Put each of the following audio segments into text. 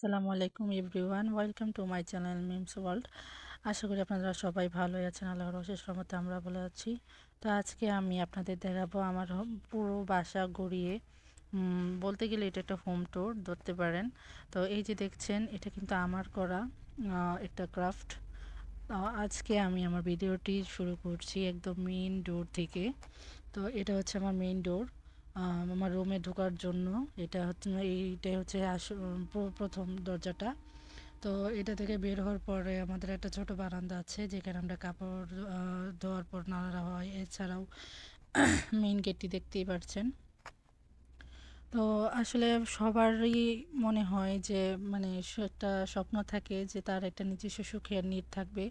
আসসালামু আলাইকুম everyone, welcome to my channel memes world. আশা করি আপনারা সবাই ভালোই আছেন, আল্লাহর অশেষ রহমতে আমরা ভালো আছি। তো আজকে আমি আপনাদের দেখাবো আমার পুরো বাসা গড়িয়ে বলতে গেলে এটা একটা হোম ট্যুর ধরতে পারেন। তো এই যে দেখছেন, এটা কিন্তু আমার করা একটা ক্রাফট। আজকে আমি আমার ভিডিওটি শুরু করছি একদম মেইন ডোর থেকে। তো এটা হচ্ছে আমার মেইন ডোর। আমার রুমে ঢোকার জন্য। এটা হচ্ছে এইটাই হচ্ছে প্রথম দরজাটা। তো এটা থেকে বের হওয়ার পরে আমাদের একটা ছোট বারান্দা আছে, যেখানে আমরা কাপড় ধোয়ার পর নাড়া হয়। এছাড়াও মেইন গেটটি দেখতেই পাচ্ছেন তো আসলে সবারই মনে হয় যে মানে একটা স্বপ্ন থাকে যে, তার একটা নিজস্ব সুখের নিট থাকবে,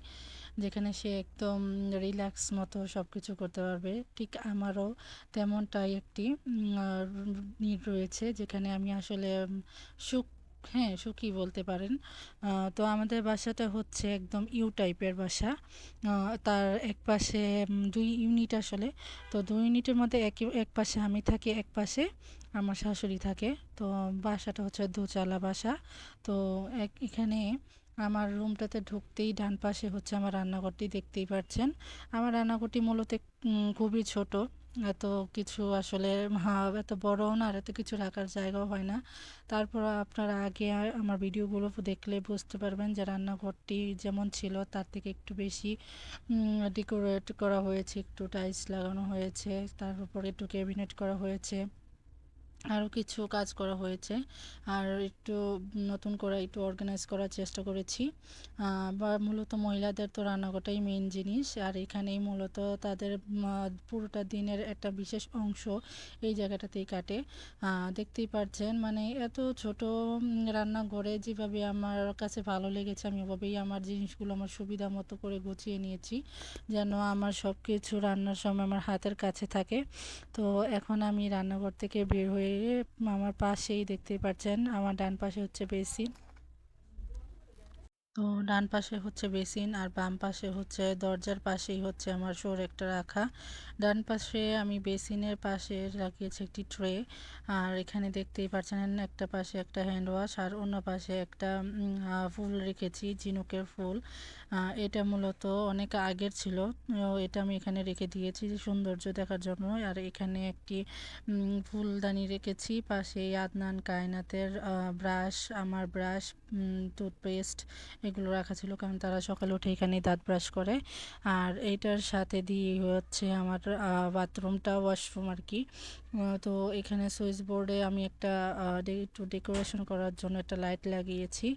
যেখানে সে একদম রিল্যাক্স মতো সব কিছু করতে পারবে। ঠিক আমারও তেমনটাই একটি নিট রয়েছে, যেখানে আমি আসলে সুখ হ্যাঁ সুখী বলতে পারেন। তো আমাদের বাসাটা হচ্ছে একদম ইউ টাইপের বাসা। তার এক পাশে দুই ইউনিট আসলে। তো দুই ইউনিটের মধ্যে এক এক পাশে আমি থাকি, এক পাশে আমার শাশুড়ি থাকে। তো বাসাটা হচ্ছে দোতলা বাসা। তো এক, এখানে আমার রুমটাতে ঢুকতেই ডান পাশে হচ্ছে আমার রান্নাঘরটি দেখতেই পাচ্ছেন আমার রান্নাঘরটি মূলত খুবই ছোট। এত কিছু আসলে এত বড়ও না, আর এত কিছু রাখার জায়গাও হয় না। তারপর আপনারা আগে আমার ভিডিওগুলো দেখলে বুঝতে পারবেন যে রান্নাঘরটি যেমন ছিল, তার থেকে একটু বেশি ডেকোরেট করা হয়েছে, একটু টাইলস লাগানো হয়েছে, তার উপরে একটু ক্যাবিনেট করা হয়েছে। আরও কিছু কাজ করা হয়েছে। আর একটু নতুন করে একটু অর্গানাইজ করার চেষ্টা করেছি। বা মূলত মহিলাদের তো রান্নাঘরটাই মেইন জিনিস। আর এখানেই মূলত তাদের পুরোটা দিনের একটা বিশেষ অংশ এই জায়গাটাতেই কাটে। দেখতেই পারছেন মানে এত ছোট রান্নাঘরে যেভাবে আমার কাছে ভালো লেগেছে, আমি ওভাবেই আমার জিনিসগুলো আমার সুবিধা মতো করে গুছিয়ে নিয়েছি, যেন আমার সব কিছু রান্নার সময় আমার হাতের কাছে থাকে। তো এখন আমি রান্নাঘর থেকে বের হয়ে আমার পাশেই দেখতে পাচ্ছেন, আমার ডান পাশে হচ্ছে বেসিন। তো ডান পাশে হচ্ছে বেসিন আর বাম পাশে হচ্ছে, দরজার পাশেই হচ্ছে আমার শোর একটা রাখা। ডান পাশে আমি বেসিনের পাশে রাখিয়েছি একটি ট্রে আর এখানে দেখতেই পাচ্ছেন একটা পাশে একটা হ্যান্ড ওয়াশ আর অন্য পাশে একটা ফুল রেখেছি, ঝিনুকের ফুল। এটা মূলত অনেক আগের ছিল। এটা আমি এখানে রেখে দিয়েছি সৌন্দর্য দেখার জন্য। আর এখানে একটি ফুলদানি রেখেছি। পাশে আদনান কায়নাতের ব্রাশ, আমার ব্রাশ টুথপেস্ট এগুলো রাখা ছিল। কারণ তারা সকালে উঠে এখানে দাঁত ব্রাশ করে। আর এইটার সাথে দিয়ে হচ্ছে আমার বাথরুমটা, ওয়াশরুম আর কি। তো এখানে সুইচ বোর্ডে আমি একটা একটু ডেকোরেশন করার জন্য একটা লাইট লাগিয়েছি।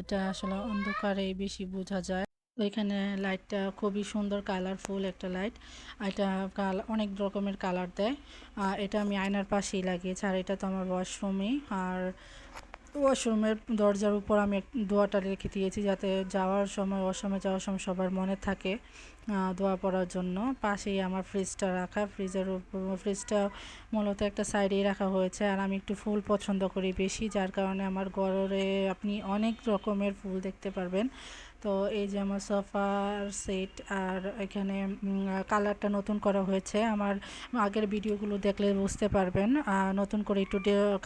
এটা আসলে অন্ধকারে বেশি বোঝা যায়। তো এখানে লাইটটা খুবই সুন্দর কালারফুল একটা লাইট এটা কাল অনেক রকমের কালার দেয়। এটা আমি আয়নার পাশেই লাগিয়েছি, আর এটা তো আমার ওয়াশরুমে আর ওয়াশরুমের দরজার উপর আমি দোয়াটা রেখে দিয়েছি যাতে যাওয়ার সময় ওয়াশরুমে যাওয়ার সময় সবার মনে থাকে দোয়া পড়ার জন্য। পাশেই আমার ফ্রিজটা রাখা ফ্রিজের উপর ফ্রিজটা মূলত একটা সাইডেই রাখা হয়েছে। আর আমি একটু ফুল পছন্দ করি বেশি, যার কারণে আমার ঘরে আপনি অনেক রকমের ফুল দেখতে পারবেন। তো এই যে আমার সোফার সেট আর এখানে কালারটা নতুন করা হয়েছে। আমার আগের ভিডিওগুলো দেখলে বুঝতে পারবেন নতুন করে একটু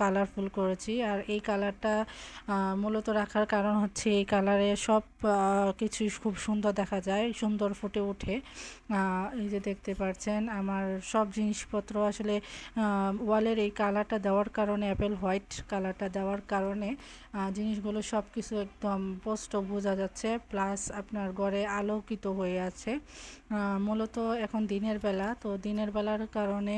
কালারফুল করেছি। আর এই কালারটা মূলত রাখার কারণ হচ্ছে এই কালারে সব কিছুই খুব সুন্দর দেখা যায়, সুন্দর ফুটে ওঠে। এই যে দেখতে পাচ্ছেন আমার সব জিনিসপত্র আসলে ওয়ালের এই কালারটা দেওয়ার কারণে অ্যাপেল হোয়াইট কালারটা দেওয়ার কারণে জিনিসগুলো সব কিছু একদম স্পষ্ট বোঝা যাচ্ছে। প্লাস আপনার ঘরে আলোকিত হয়ে আছে। মূলত এখন দিনের বেলা। তো দিনের বেলার কারণে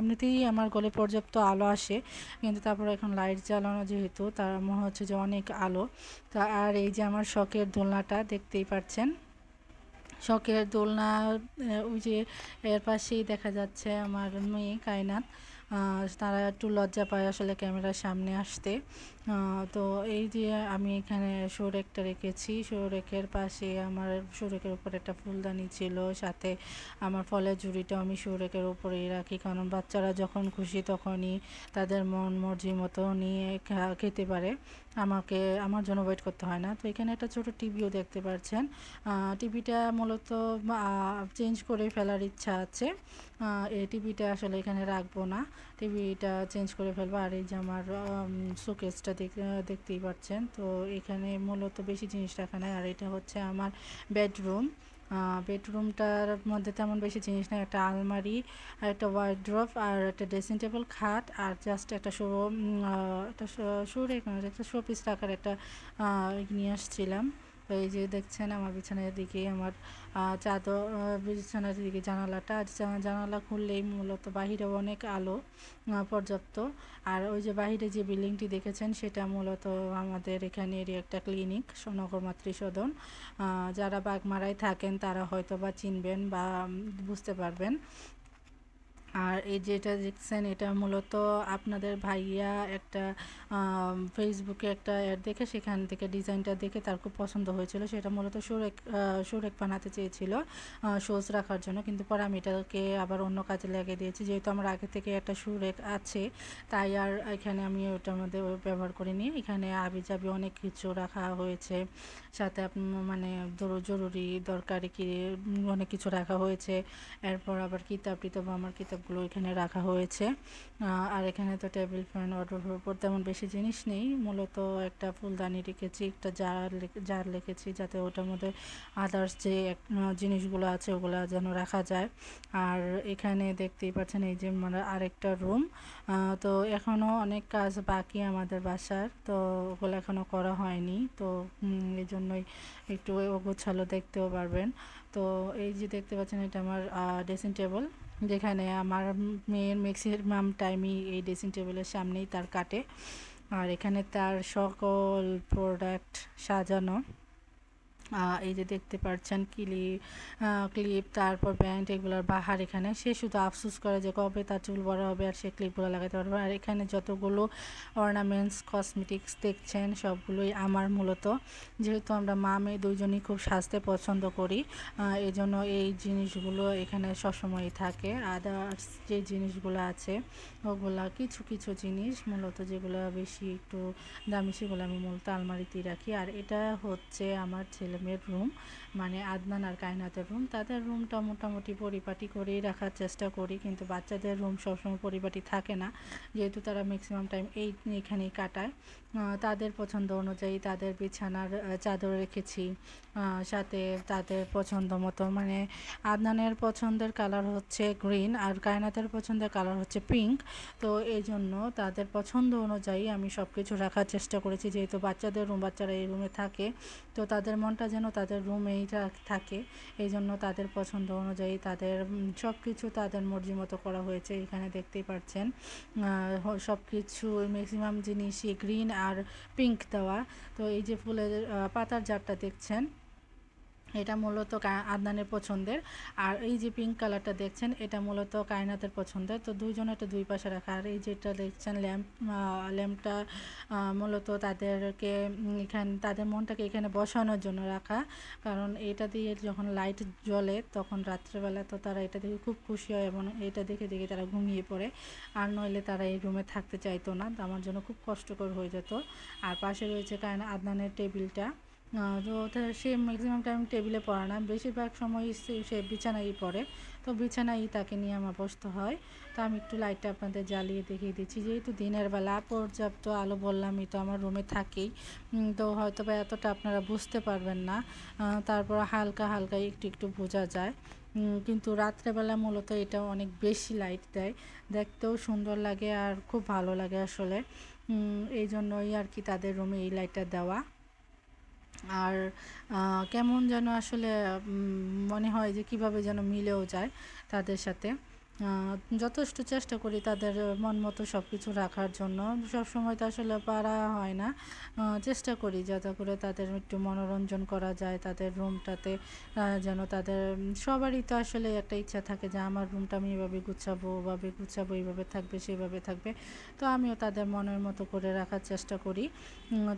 এমনিতেই আমার গলে পর্যাপ্ত আলো আসে, কিন্তু তারপর এখন লাইট জ্বালানো যেহেতু, তার মনে হচ্ছে যে অনেক আলো। তা আর এই যে আমার শখের দোলনাটা দেখতেই পাচ্ছেন। শখের দোলনা ওই যে এর পাশেই দেখা যাচ্ছে আমার মেয়ে কায়নাত। তারা একটু লজ্জা পায় আসলে ক্যামেরার সামনে আসতে। তো এই যে আমি এখানে সৌরেকটা রেখেছি, সৌরেকের পাশে আমার, সৌরেকের উপর একটা ফুলদানি ছিল, সাথে আমার ফলের ঝুড়িটাও আমি সৌরেকের উপরেই রাখি, কারণ বাচ্চারা যখন খুশি তখনই তাদের মন মর্জি মতো নিয়ে খেতে পারে। আমাকে, আমার জন্য ওয়েট করতে হয় না। তো এখানে একটা ছোট টিভিও দেখতে পাচ্ছেন টিভিটা মূলত চেঞ্জ করে ফেলার ইচ্ছা আছে। এই টিভিটা আসলে এখানে রাখব না। টিভিটা চেঞ্জ করে ফেলব। আর এই যে আমার শোকেসটা দেখতেই পাচ্ছেন। তো এখানে মূলত বেশি জিনিস রাখা নাই। আর এটা হচ্ছে আমার বেডরুম। বেডরুমটার মধ্যে তেমন বেশি জিনিস নেই। একটা আলমারি আর একটা ওয়ার্ড্রপ আর একটা ড্রেসিং টেবিল খাট আর জাস্ট একটা শো একটা শো একটা শো পিস রাখার একটা নিয়ে আসছিলাম। এই যে দেখছেন আমার বিছানার দিকে, আমার চাদর বিছানার দিকে জানালাটা। আর জানালা খুললেই মূলত বাহিরেও অনেক আলো পর্যাপ্ত। আর ওই যে বাহিরে যে বিল্ডিংটি দেখেছেন, সেটা মূলত আমাদের এখানেরই একটা ক্লিনিক সোনগর মাতৃসদন। যারা বাগমারায় থাকেন, তারা হয়তো বা চিনবেন বা বুঝতে পারবেন। আর এই যেটা দেখছেন, এটা মূলত আপনাদের ভাইয়া একটা ফেসবুকে একটা অ্যাড দেখে, সেখান থেকে ডিজাইনটা দেখে তার খুব পছন্দ হয়েছিল। সেটা মূলত সুরেক সুরেক বানাতে চেয়েছিল শোজ রাখার জন্য। কিন্তু পরে আমি এটাকে আবার অন্য কাজে লাগিয়ে দিয়েছি। যেহেতু আমার আগে থেকে একটা সুরেক আছে, তাই আর এখানে আমি ওটার মধ্যে ব্যবহার করিনি। এখানে আবি যাবি অনেক কিছু রাখা হয়েছে। সাথে মানে জরুরি দরকারি কি, অনেক কিছু রাখা হয়েছে। এরপর আবার কিতাব টিতাব আমার কিতাব সবগুলো এখানে রাখা হয়েছে। আর এখানে তো টেবিল ফ্যান ওয়ার্ড্রোবের উপর তেমন বেশি জিনিস নেই। মূলত একটা ফুলদানি রেখেছি, একটা জার জার রেখেছি যাতে ওটার মধ্যে আদার্স যে জিনিসগুলো আছে ওগুলো যেন রাখা যায়। আর এখানে দেখতেই পাচ্ছেন এই যে মানে আরেকটা রুম তো এখনও অনেক কাজ বাকি আমাদের বাসার, তো ওগুলো এখনও করা হয়নি। তো এই জন্যই একটু গোছালো দেখতেও পারবেন। তো এই যে দেখতে পাচ্ছেন, এটা আমার ড্রেসিং টেবিল যেখানে আমার মেয়ের ম্যাক্সিমাম টাইমই এই ড্রেসিং টেবিলের সামনেই তার কাটে। আর এখানে তার সকল প্রোডাক্ট সাজানো। এই যে দেখতে পাচ্ছেন ক্লিপ ক্লিপ তারপর ব্যান্ড এগুলোর বাহার এখানে। সে শুধু আফসুস করে যে কবে তার চুল বড় হবে আর সে ক্লিপগুলো লাগাতে পারবে। আর এখানে যতগুলো অর্নামেন্টস কসমেটিক্স দেখছেন, সবগুলোই আমার মূলত। যেহেতু আমরা মা মেয়ে দুইজনই খুব সাজতে পছন্দ করি এই জন্য এই জিনিসগুলো এখানে সবসময়ই থাকে। আদার্স যে জিনিসগুলো আছে, ওগুলা কিছু কিছু জিনিস মূলত যেগুলো বেশি একটু দামি সেগুলো আমি মূলত আলমারিতেই রাখি। আর এটা হচ্ছে আমার ছেলে মেয়ের রুম মানে আদনান আর কায়নাতের রুম তাদের রুমটা মোটামুটি পরিপাটি করেই রাখার চেষ্টা করি, কিন্তু বাচ্চাদের রুম সবসময় পরিপাটি থাকে না। যেহেতু তারা ম্যাক্সিমাম টাইম এই এখানেই কাটায়। তাদের পছন্দ অনুযায়ী তাদের বিছানার চাদর রেখেছি। সাথে তাদের পছন্দ মতো মানে আদনানের পছন্দের কালার হচ্ছে গ্রিন আর কায়নাতের পছন্দের কালার হচ্ছে পিঙ্ক তো এই জন্য তাদের পছন্দ অনুযায়ী আমি সব কিছু রাখার চেষ্টা করেছি, যেহেতু বাচ্চাদের রুম বাচ্চারা এই রুমে থাকে, তো তাদের মনটা যেন তাদের রুমেই থাকে এই জন্য তাদের পছন্দ অনুযায়ী তাদের সব কিছু তাদের মর্জি মতো করা হয়েছে, এখানে দেখতেই পাচ্ছেন সব কিছু ম্যাক্সিমাম জিনিসই গ্রিন আর পিঙ্ক দেওয়া। তো এই যে ফুলের পাতার জারটা দেখছেন এটা মূলত আদনানের পছন্দের। আর এই যে পিঙ্ক কালারটা দেখছেন, এটা মূলত কায়নাতের পছন্দের। তো দুইজন একটা দুই পাশে রাখা। আর এই যেটা দেখছেন ল্যাম্প ল্যাম্পটা মূলত তাদেরকে এখানে, তাদের মনটাকে এখানে বসানোর জন্য রাখা। কারণ এটা দিয়ে যখন লাইট জ্বলে, তখন রাত্রেবেলা তো তারা এটা দেখে খুব খুশি হয় এবং এটা দেখে দেখে তারা ঘুমিয়ে পড়ে। আর নইলে তারা এই রুমে থাকতে চাইতো না। আমার জন্য খুব কষ্টকর হয়ে যেত। আর পাশে রয়েছে কায়না, আদনানের টেবিলটা তো সে ম্যাক্সিমাম টাইম টেবিলে পড়ে না। বেশিরভাগ সময় সে বিছানায় পড়ে। তো বিছানায় তাকে নিয়ে আমার বসতে হয়। তো আমি একটু লাইটটা আপনাদের জ্বালিয়ে দেখিয়ে দিচ্ছি। যেহেতু দিনের বেলা, পর্যাপ্ত আলো বললামই তো আমার রুমে থাকেই। তো হয়তো বা এতটা আপনারা বুঝতে পারবেন না। তারপর হালকা হালকা একটু একটু বোঝা যায়। কিন্তু রাত্রেবেলা মূলত এটা অনেক বেশি লাইট দেয়। দেখতেও সুন্দর লাগে আর খুব ভালো লাগে আসলে। এই জন্যই আর কি তাদের রুমে এই লাইটটা দেওয়া। আর কেমন যেন আসলে মনে হয় যে কীভাবে যেন মিলেও যায় তাদের সাথে। যথেষ্ট চেষ্টা করি তাদের মন মতো সব কিছু রাখার জন্য। সব সময় তো আসলে পারা হয় না। চেষ্টা করি যাতে করে তাদের একটু মনোরঞ্জন করা যায়, তাদের রুমটাতে যেন তাদের সবারই তো আসলে একটা ইচ্ছা থাকে যে আমার রুমটা আমি এভাবে গুছাবো, ওভাবে গুছাবো, এইভাবে থাকবে, সেভাবে থাকবে। তো আমিও তাদের মনের মতো করে রাখার চেষ্টা করি।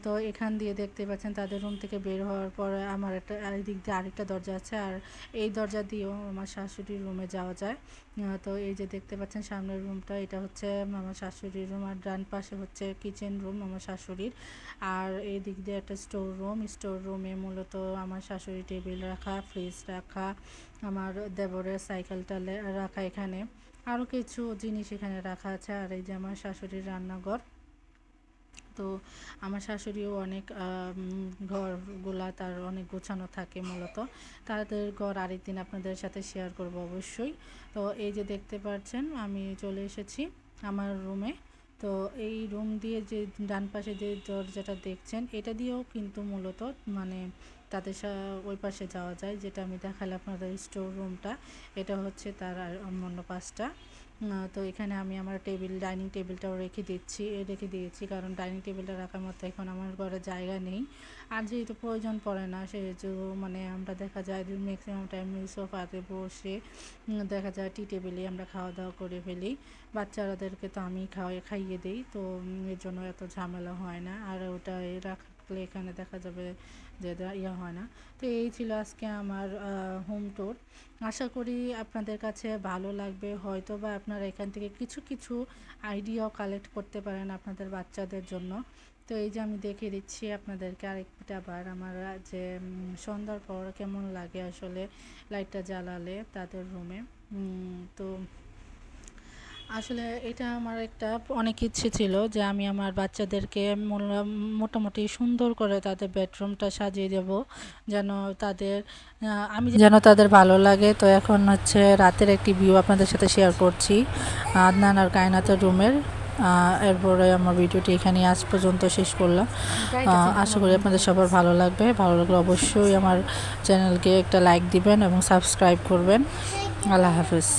তো এখান দিয়ে দেখতে পাচ্ছেন তাদের রুম থেকে বের হওয়ার পর আমার একটা দিক দিয়ে আরেকটা দরজা আছে। আর এই দরজা দিয়েও আমার শাশুড়ির রুমে যাওয়া যায়। তো তো এই যে দেখতে পাচ্ছেন সামনের রুমটা, এটা হচ্ছে আমার শাশুড়ির রুম আর ডান পাশে হচ্ছে কিচেন রুম আমার শাশুড়ির। আর এই দিক দিয়ে একটা স্টোর রুম স্টোর রুমে মূলত আমার শাশুড়ি টেবিল রাখা ফ্রিজ রাখা, আমার দেবরের সাইকেলটা রাখা এখানে। আরও কিছু জিনিস এখানে রাখা আছে, আর এই যে আমার শাশুড়ির রান্নাঘর। তো আমার শাশুড়িও অনেক ঘরগুলা তার অনেক গোছানো থাকে মূলত। তাদের ঘর আরেকদিন আপনাদের সাথে শেয়ার করব অবশ্যই। তো এই যে দেখতে পাচ্ছেন, আমি চলে এসেছি আমার রুমে তো এই রুম দিয়ে যে ডান পাশে যে দরজাটা দেখছেন, এটা দিয়েও কিন্তু মূলত মানে তাদের ওই পাশে যাওয়া যায়, যেটা আমি দেখালে আপনাদের স্টোর রুমটা এটা হচ্ছে তার অন্য পাশটা। তো এখানে আমি আমার টেবিল, ডাইনিং টেবিলটাও রেখে দিচ্ছি রেখে দিয়েছি, কারণ ডাইনিং টেবিলটা রাখার মতো এখন আমার ঘরে জায়গা নেই। আর যেহেতু প্রয়োজন পড়ে না, সেহেতু মানে আমরা দেখা যায় ম্যাক্সিমাম টাইম সোফাতে বসে দেখা যায় টি টেবিলে আমরা খাওয়া দাওয়া করে ফেলি। বাচ্চারাদেরকে তো আমি খাওয়াই, খাইয়ে দিই, তো এর জন্য এত ঝামেলা হয় না। আর ওটা এ রাখলে এখানে দেখা যাবে যে ইয়ে হয় না। তো এই ছিল আজকে আমার হোম ট্যুর আশা করি আপনাদের কাছে ভালো লাগবে। হয়তো বা আপনারা এখান থেকে কিছু কিছু আইডিয়াও কালেক্ট করতে পারেন আপনাদের বাচ্চাদের জন্য। তো এই যে আমি দেখিয়ে দিচ্ছি আপনাদেরকে আরেকটা বার আমার যে সন্ধ্যার পর কেমন লাগে আসলে লাইটটা জ্বালালে তাদের রুমে তো আসলে এটা আমার একটা অনেক ইচ্ছে ছিল যে আমি আমার বাচ্চাদেরকে মোটামুটি সুন্দর করে তাদের বেডরুমটা সাজিয়ে দেব যেন তাদের আমি যেন তাদের ভালো লাগে। তো এখন হচ্ছে রাতের একটি ভিউ আপনাদের সাথে শেয়ার করছি আদনান আর কায়নাতের রুমের। এরপরে আমার ভিডিওটি এখানে আজ পর্যন্ত শেষ করলাম। আশা করি আপনাদের সবার ভালো লাগবে। ভালো লাগলে অবশ্যই আমার চ্যানেলকে একটা লাইক দিবেন এবং সাবস্ক্রাইব করবেন। আল্লাহ হাফিজ।